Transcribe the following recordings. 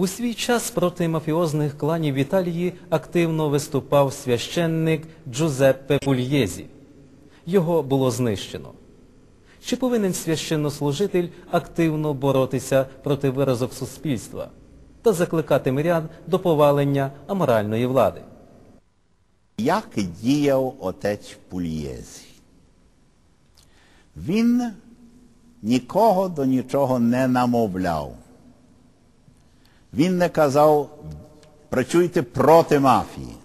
У свій час проти мафіозних кланів в Італії активно виступав священник Джузеппе Пульєзі. Його було знищено. Чи повинен священнослужитель активно боротися проти виразок суспільства та закликати мирян до повалення аморальної влади? Як діяв отець Пульєзі? Він нікого до нічого не намовляв. Він не казав, працюйте проти мафії.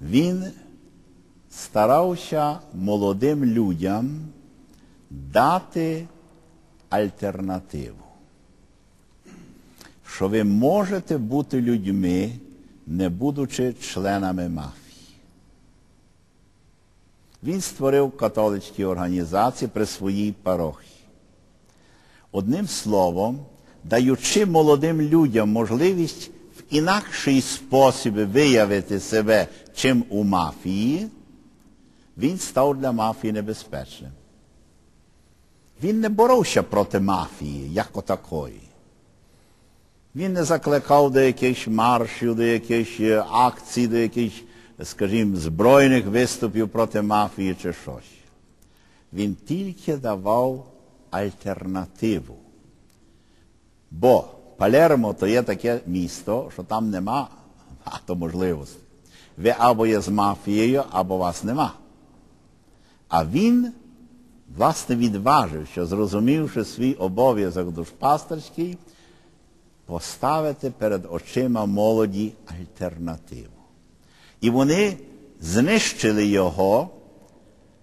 Він старався молодим людям дати альтернативу. Що ви можете бути людьми, не будучи членами мафії. Він створив католицькі організації при своїй парохії. Одним словом, даючи молодим людям можливість в інакший спосіб виявити себе, чим у мафії, він став для мафії небезпечним. Він не боровся проти мафії, як отакої. Він не закликав до якихось маршів, до якихось е, акцій, до якихось, скажімо, збройних виступів проти мафії чи щось. Він тільки давав альтернативу. Бо Палермо то є таке місто, що там нема багато можливостей. Ви або є з мафією, або вас нема. А він, власне, відважив, що зрозумівши свій обов'язок душпастерський, поставити перед очима молоді альтернативу. І вони знищили його,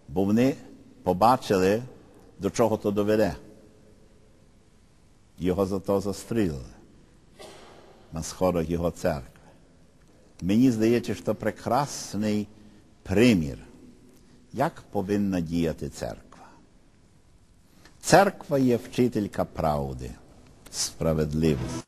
бо вони побачили, до чого то доведе. Його зато застрілили на сходах його церкви. Мені здається, що прекрасний примір, як повинна діяти церква. Церква є вчителька правди, справедливості.